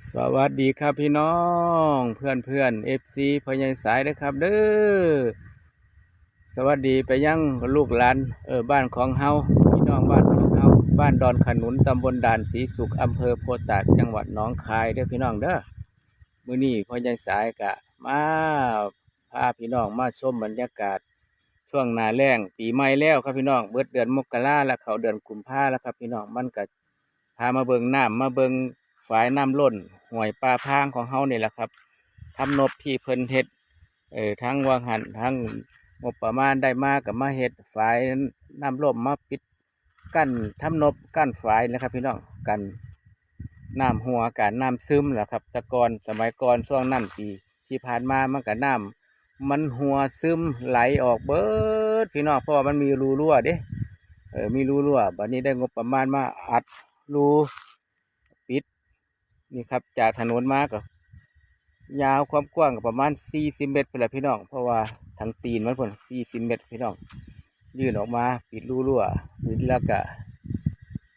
สวัสดีครับพี่น้องเพื่อนเพื่อนเอฟซีพญายสายนะครับเด้อสวัสดีไปยังลูกหลานเออบ้านของเฮาพี่น้องบ้านของเฮาบ้านดอนขนุนตำบลด่านศรีสุขอำเภอโพธาตากจังหวัดหนองคายเด้อพี่น้องเด้อมื้อนี้พญายสายกะมาพาพี่น้องมาชมบรรยากาศช่วงหนาแล้งปีใหม่แล้วครับพี่น้องเบิดเดือนมกราแล้วเขาเดือนกุมภาแล้วครับพี่น้องมันก็พามาเบิงน้ำมาเบิง ฝายน้ำล้นห่วยปลาพางของเฮานี่แหละครับทำนบที่เพิ่นเฮ็ดเออทั้งวางหันทั้งงบประมาณได้มากกับมาเฮ็ดฝายน้ำล้มมาปิดกั้นทำนบกั้นฝายนะครับ พี่น้องกันน้ำหัวการน้ำซึมแหละครับต่ก่อนสมัยก่อนช่วงนั้นปีที่ผ่านมามันกับน้ำมันหัวซึมไหลออกเบิดพี่น้องเพราะว่ามันมีรูรั่วเด้เออมีรูรั่วบัดนี้ได้งบประมาณมาอัดรู นี่ครับจากถนนมาก็ยาวความกว้างก็ประมาณ 40 เมตรไปแหละพี่น้อง เพราะว่าทางตีนมันพ่น40 เมตรพี่น้อง ยื่นออกมาปิดรูรั่วปิดแล้วก็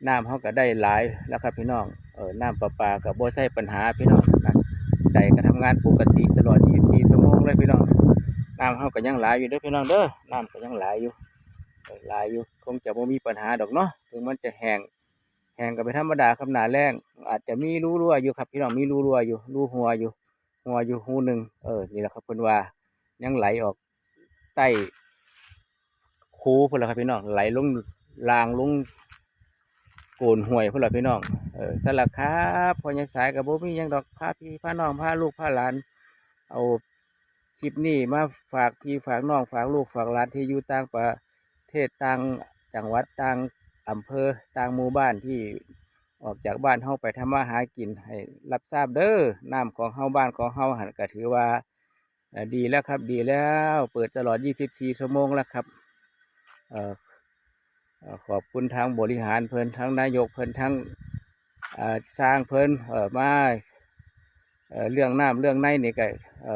น้ำเขาก็ได้หลายแล้วครับพี่น้องเออน้ำประปากับบ่ใช่ปัญหาพี่น้องนะใดก็ทำงานปกติตลอด 24 ชั่วโมงเลยพี่น้องน้ำเขาก็ยังหลายอยู่เด้อพี่น้องเด้อน้ำก็ยังหลายอยู่หลายอยู่คงจะบ่มีปัญหาดอกเนาะถึงมันจะแห้ง แห้งก็เป็นธรรมดาครับหนาแรงอาจจะมีรูรั่วอยู่ครับพี่น้องมีรูรั่วอยู่รูหัวอยู่ หัวอยู่หูหนึ่งเออนี่แหละครับเพิ่นว่ายังไหลออกใต้คูเพิ่อนละครับพี่น้องไหลลงลางลงโกนห่วยเพิ่อนละพี่น้องเออสลักครับพอยังสายกับโบมีหยังดอกพาพี่พาน้องพาลูกพาหลาน เอาคลิปนี้มาฝากพี่ฝากน้องฝากลูกฝากหลานที่อยู่ต่างประเทศต่างจังหวัดต่าง อำเภอต่างหมู่บ้านที่ออกจากบ้านเฮาไปทำมาหากินให้รับทราบเด้อน้ำของเฮาบ้านของเฮาหันก็ถือว่าดีแล้วครับดีแล้ว เปิดตลอด 24 ชั่วโมงแล้วครับออขอบคุณทางบริหารเพิ่นทั้งนายกเพิ่นทั้งสร้างเพิ่นเอ่อมาเเรื่องน้ำเรื่องในนี่ก็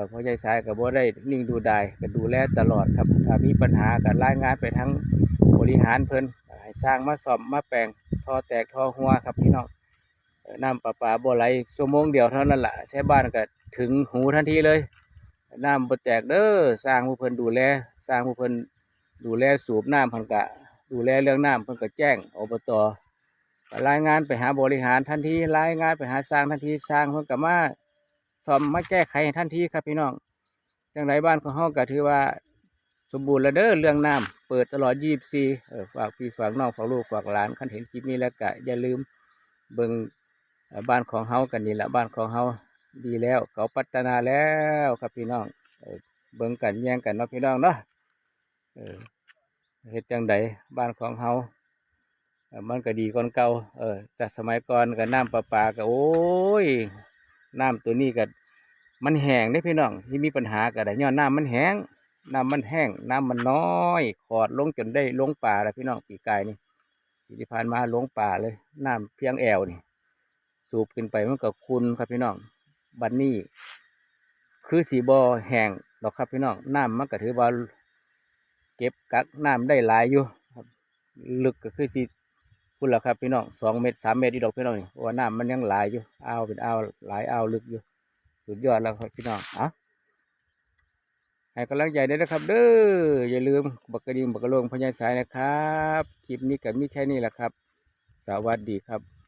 พ่อใหญ่สายก็บ่ได้นิ่งดูได้ก็ดูแลตลอดครับถ้ามีปัญหาก็รายงานไปทั้งบริหารเพิ่น ให้สร้างมาซ่อมมาแปลงท่อแตกท่อหัวครับพี่น้องน้ำประปาบ่ไหลชั่วโมงเดียวเท่านั้นล่ะใช้บ้านก็ถึงหูทันทีเลยน้ำบ่แตกเด้อสร้างผู้เพิ่นดูแลสร้างผู้เพิ่นดูแลสูบน้ำพิ่นก็ดูแลเรื่องน้ำเพิ่นก็แจ้งอบตรายงานไปหาบริหารทันทีรายงานไปหาสร้างทันทีสร้างเพิ่นก็มาซ่อมมาแก้ไขทันทีครับพี่น้องจังไรบ้านของเฮาก็ถือว่า สมบูรณ์แล้วเด้อเรื่องน้ำเปิดตลอด24เออฝากพี่ฝากน้องฝากลูกฝากหลานคันเห็นคลิปนี้แล้วก็อย่าลืมเบิ่งบ้านของเฮากันนี่แหละบ้านของเฮาดีแล้ว เขาพัฒนาแล้วครับพี่น้องเบิ่งกันแย่งกันเนาะพี่น้องเนาะเออเฮ็ดจังใดบ้านของเฮามันก็ดีก่อนเก่าเออแต่สมัยก่อนก็น้ำประปาก็โอ้ยน้ำตัวนี้ก็มันแห้งได้พี่น้องที่มีปัญหาก็ได้ย้อนน้ำมันแห้ง น้ำมันแห้ง น้ำมันน้อย ขอดลงจนได้ลงป่าแล้วพี่น้องปีกายนี่ที่ผ่านมาลงป่าเลยน้ำเพียงแอวนี่ สูบขึ้นไปมันก็คุณครับพี่น้องบันนี้คือสีบอแห้งดอกครับพี่น้องน้ำมันก็ถือว่าเก็บกักน้ำได้หลายอยู่ครับลึกก็คือสีพุ่นละครับพี่น้องสองเมตรสามเมตรอีดอกพี่น้องนี่ว่าน้ำมันยังหลายอยู่อ้าวเป็นอ้าวหลายอ้าวลึกอยู่ สุดยอดแล้วครับพี่น้องอะ ให้กำลังใจด้วยนะครับ เด้ออย่าลืมบักกระดิ่งบักกระโลงพญายสายนะครับ คลิปนี้กับมีแค่นี้แหละครับ สวัสดีครับ